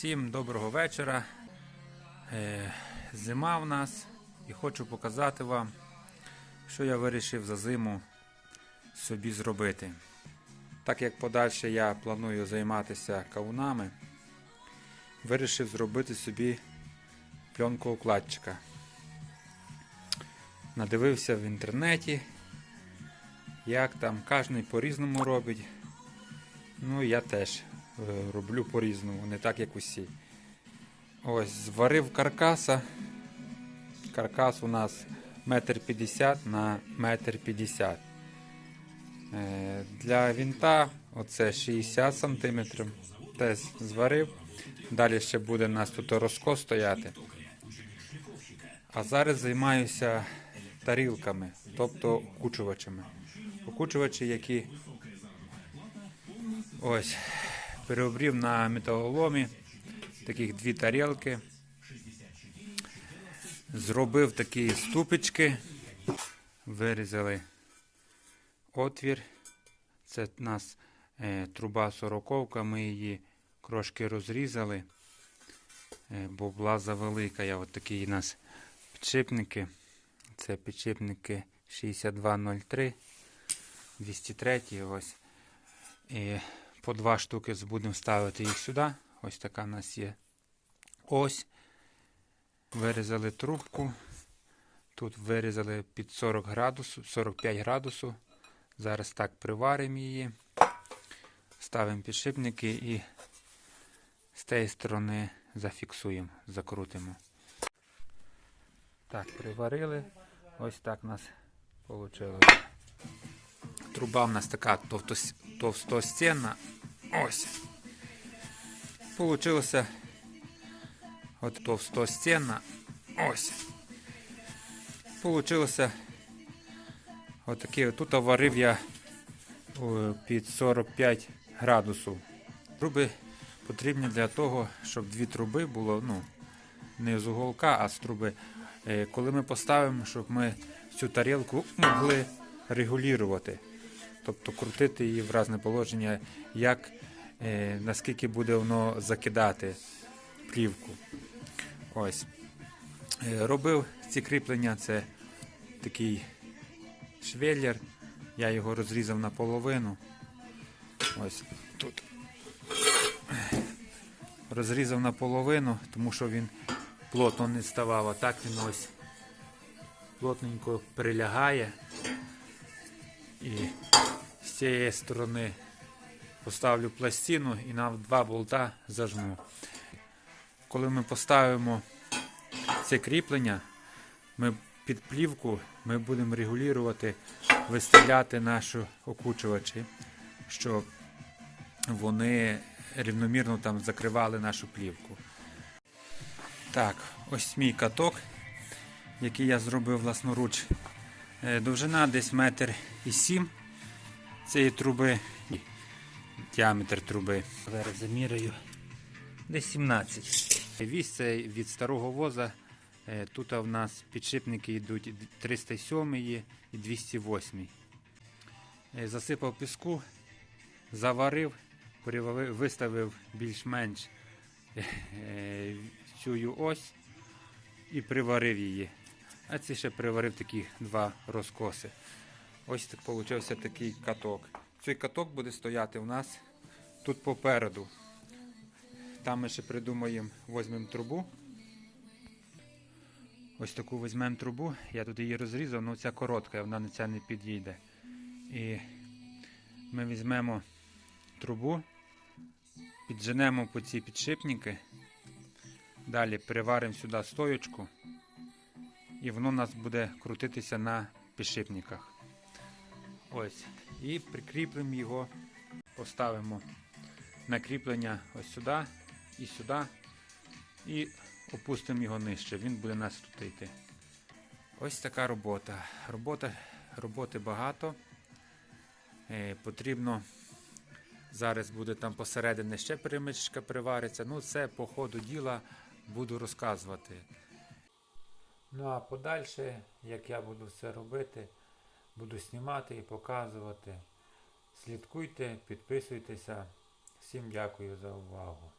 Всім доброго вечора. Е, Зима в нас і хочу показати вам, що я вирішив за зиму собі зробити. Так як подальше я планую займатися кавунами, вирішив зробити собі пленку укладчика. Надивився в інтернеті, як там кожен по-різному робить. Ну, я теж роблю по-різному, не так як усі. Ось, зварив каркаса. Каркас у нас метр п'ятдесят на метр п'ятдесят. Е, Для вінта оце 60 см. Теж зварив. Далі ще буде у нас тут розкос стояти. А зараз займаюся тарілками, тобто окучувачами. Окучувачі, які ось переобрів на металоломі таких дві тарілки. Зробив такі ступички, вирізали отвір. Це в нас е, труба сороковка, ми її трошки розрізали, е, бо була завелика. Я от такі у нас підшипники. Це підшипники 6203, 203 ось. І по два штуки будемо ставити їх сюди. Ось така у нас є ось. Вирізали трубку. Тут вирізали під 40 градусів, 45 градусів. Зараз так приваримо її. Ставимо підшипники і з тієї сторони зафіксуємо, закрутимо. Так, приварили. Ось так у нас вийшло. Труба в нас така товсто- товстостінна. Ось. Получилося от товстостінна. Ось. Получилося отакі. Тут варив я під 45 градусів. Труби потрібні для того, щоб дві труби було, ну, не з уголка, а з труби. Е, Коли ми поставимо, щоб ми цю тарілку могли регулювати. Тобто крутити її в різне положення, як е, наскільки буде воно закидати плівку. Ось. Е, робив ці кріплення, це такий швеллер. Я його розрізав наполовину. Ось тут. Розрізав наполовину, тому що він плотно не ставав, а так він ось плотненько прилягає. І з цієї сторони поставлю пластину і на два болта зажму. Коли ми поставимо це кріплення, ми під плівку ми будемо регулювати, виставляти наші окучувачі, щоб вони рівномірно там закривали нашу плівку. Так, ось мій каток, який я зробив власноруч. Е, Довжина десь метр і сім цієї труби. Діаметр труби. Зараз заміряю. Десь 17. Вісь це від старого воза. Е, Тут в нас підшипники йдуть 307 і 208. Е, Засипав піску, заварив, виставив більш-менш цю ось і приварив її. А ці ще приварив такі два розкоси. Ось так получився такий каток. Цей каток буде стояти у нас тут попереду. Там ми ще придумаємо, візьмемо трубу. Ось таку візьмемо трубу. Я тут її розрізав, але ця коротка, вона на ця не підійде. І ми візьмемо трубу, підженемо по ці підшипники. Далі приваримо сюди стоючку і воно у нас буде крутитися на підшипниках. Ось. І прикріпимо його, поставимо на кріплення ось сюди і сюди. І опустимо його нижче. Він буде нас тут йти. Ось така робота. Робота роботи багато. Е, потрібно. Зараз буде там посередині ще перемичка привариться. Ну, це по ходу діла буду розказувати. Ну а подальше, як я буду все робити, буду знімати і показувати. Слідкуйте, підписуйтеся. Всім дякую за увагу.